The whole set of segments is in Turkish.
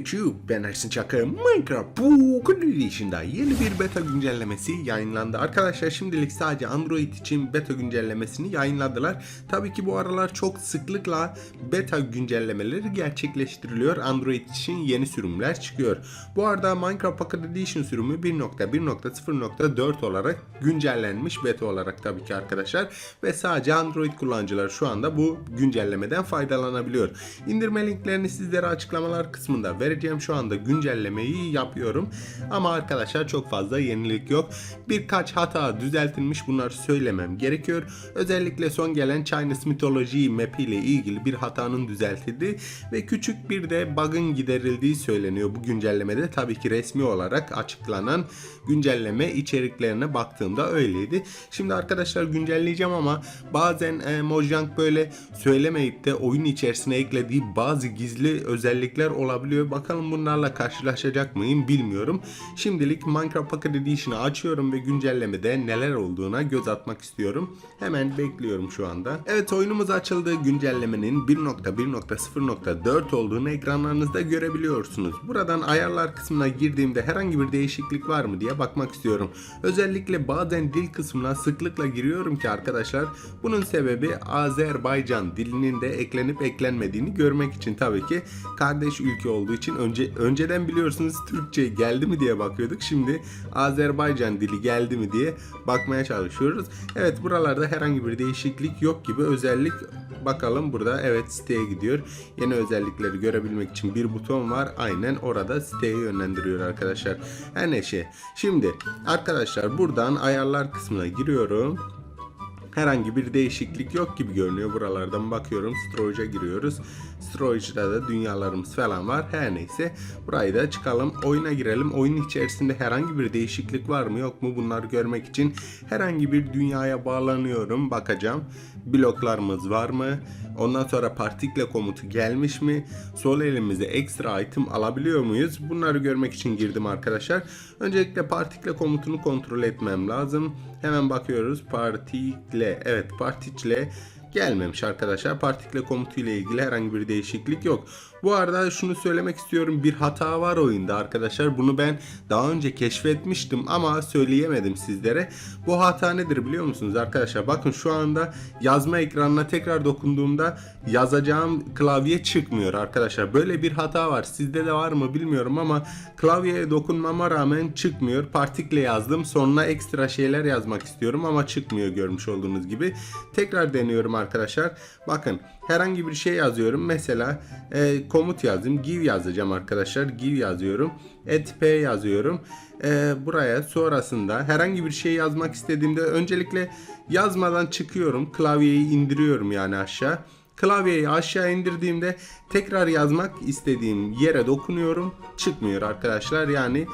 YouTube ben Ersin Çakır Minecraft Pocket Edition'da yeni bir beta güncellemesi yayınlandı. Arkadaşlar şimdilik sadece Android için beta güncellemesini yayınladılar. Tabii ki bu aralar çok sıklıkla beta güncellemeleri gerçekleştiriliyor. Android için yeni sürümler çıkıyor. Bu arada Minecraft Pocket Edition sürümü 1.1.0.4 olarak güncellenmiş beta olarak tabii ki arkadaşlar. Ve sadece Android kullanıcılar şu anda bu güncellemeden faydalanabiliyor. İndirme linklerini sizlere açıklamalar kısmında vereceğim. Şu anda güncellemeyi yapıyorum. Ama arkadaşlar çok fazla yenilik yok. Birkaç hata düzeltilmiş bunları söylemem gerekiyor. Özellikle son gelen Chinese Mythology map ile ilgili bir hatanın düzeltildiği ve küçük bir de bug'ın giderildiği söyleniyor bu güncellemede. Tabii ki resmi olarak açıklanan güncelleme içeriklerine baktığımda öyleydi. Şimdi arkadaşlar güncelleyeceğim ama bazen e, Mojang böyle söylemeyip de oyun içerisine eklediği bazı gizli özellikler olabiliyor. Bakalım bunlarla karşılaşacak mıyım bilmiyorum. Şimdilik Minecraft Pocket Edition'ı açıyorum ve güncellemede neler olduğuna göz atmak istiyorum. Hemen bekliyorum şu anda. Evet oyunumuz açıldı. Güncellemenin 1.1.0.4 olduğunu ekranlarınızda görebiliyorsunuz. Buradan ayarlar kısmına girdiğimde herhangi bir değişiklik var mı diye bakmak istiyorum. Özellikle bazen dil kısmına sıklıkla giriyorum ki arkadaşlar bunun sebebi Azerbaycan dilinin de eklenip eklenmediğini görmek için tabii ki kardeş ülke olduğu için önce önceden biliyorsunuz Türkçe geldi mi diye bakıyorduk. Şimdi Azerbaycan dili geldi mi diye bakmaya çalışıyoruz. Evet buralarda herhangi bir değişiklik yok gibi özellik bakalım burada evet siteye gidiyor. Yeni özellikleri görebilmek için bir buton var. Aynen orada siteye yönlendiriyor arkadaşlar. Her neyse. Şimdi arkadaşlar buradan ayarlar kısmına giriyorum. Herhangi bir değişiklik yok gibi görünüyor. Buralardan bakıyorum. Storage'a giriyoruz. Storage'da da dünyalarımız falan var. Her neyse. Burayı da çıkalım. Oyuna girelim. Oyun içerisinde herhangi bir değişiklik var mı yok mu bunları görmek için herhangi bir dünyaya bağlanıyorum. Bakacağım. Bloklarımız var mı? Ondan sonra partikle komutu gelmiş mi? Sol elimize ekstra item alabiliyor muyuz? Bunları görmek için girdim arkadaşlar. Öncelikle partikle komutunu kontrol etmem lazım. Hemen bakıyoruz. Partikle. Evet partikle gelmemiş arkadaşlar. Partikle komutu ile ilgili herhangi bir değişiklik yok. Bu arada şunu söylemek istiyorum. Bir hata var oyunda arkadaşlar. Bunu ben daha önce keşfetmiştim ama söyleyemedim sizlere. Bu hata nedir biliyor musunuz arkadaşlar? Bakın şu anda yazma ekranına tekrar dokunduğumda yazacağım klavye çıkmıyor arkadaşlar. Böyle bir hata var. Sizde de var mı bilmiyorum ama klavyeye dokunmama rağmen çıkmıyor. Partikle yazdım. Sonuna ekstra şeyler yazmak istiyorum ama çıkmıyor görmüş olduğunuz gibi. Tekrar deniyorum arkadaşlar. Bakın herhangi bir şey yazıyorum. Mesela e, komut yazdım. Give yazacağım arkadaşlar. Give yazıyorum. Et p yazıyorum. E, buraya sonrasında herhangi bir şey yazmak istediğimde öncelikle yazmadan çıkıyorum. Klavyeyi indiriyorum yani aşağı. Klavyeyi aşağı indirdiğimde tekrar yazmak istediğim yere dokunuyorum. Çıkmıyor arkadaşlar. Yani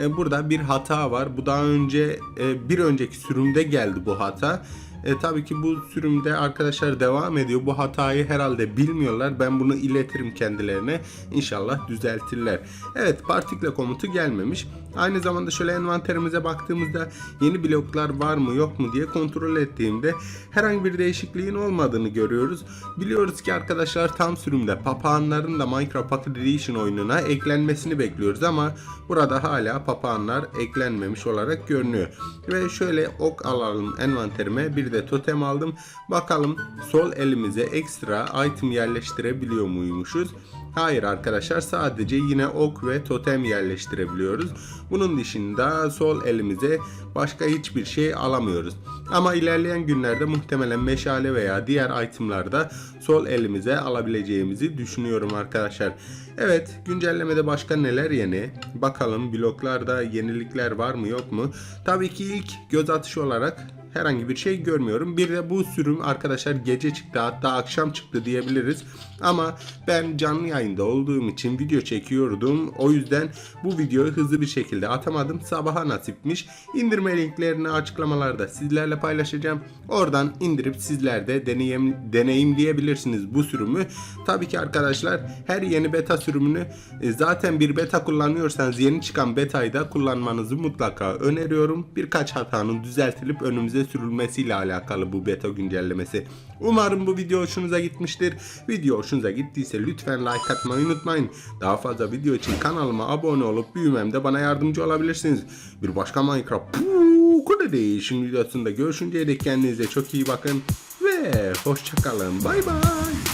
e, burada bir hata var. Bu daha önce e, bir önceki sürümde geldi bu hata. E, tabii ki bu sürümde arkadaşlar devam ediyor. Bu hatayı herhalde bilmiyorlar. Ben bunu iletirim kendilerine. İnşallah düzeltirler. Evet partikle komutu gelmemiş. Aynı zamanda şöyle envanterimize baktığımızda yeni bloklar var mı yok mu diye kontrol ettiğimde herhangi bir değişikliğin olmadığını görüyoruz. Biliyoruz ki arkadaşlar tam sürümde papağanların da Minecraft Pocket Edition oyununa eklenmesini bekliyoruz ama burada hala papağanlar eklenmemiş olarak görünüyor. Ve şöyle ok alalım envanterime bir de totem aldım. Bakalım sol elimize ekstra item yerleştirebiliyor muymuşuz? Hayır arkadaşlar sadece yine ok ve totem yerleştirebiliyoruz. Bunun dışında sol elimize başka hiçbir şey alamıyoruz. Ama ilerleyen günlerde muhtemelen meşale veya diğer itemlarda sol elimize alabileceğimizi düşünüyorum arkadaşlar. Evet güncellemede başka neler yeni? Bakalım bloklarda yenilikler var mı yok mu? Tabii ki ilk göz atışı olarak herhangi bir şey görmüyorum. Bir de bu sürüm arkadaşlar gece çıktı hatta akşam çıktı diyebiliriz. Ama ben canlı yayında olduğum için video çekiyordum. O yüzden bu videoyu hızlı bir şekilde atamadım. Sabaha nasipmiş. İndirme linklerini açıklamalarda sizlerle paylaşacağım. Oradan indirip sizler de deneyim, deneyimleyebilirsiniz bu sürümü. Tabii ki arkadaşlar her yeni beta sürümünü e, zaten bir beta kullanıyorsanız yeni çıkan betayı da kullanmanızı mutlaka öneriyorum. Birkaç hatanın düzeltilip önümüze sürülmesiyle alakalı bu beta güncellemesi. Umarım bu video hoşunuza gitmiştir. Video hoşunuza gittiyse lütfen like atmayı unutmayın. Daha fazla video için kanalıma abone olup büyümemde bana yardımcı olabilirsiniz. Bir başka Minecraft Puku değişim videosunda görüşünceye dek kendinize çok iyi bakın ve hoşçakalın. Bay bay.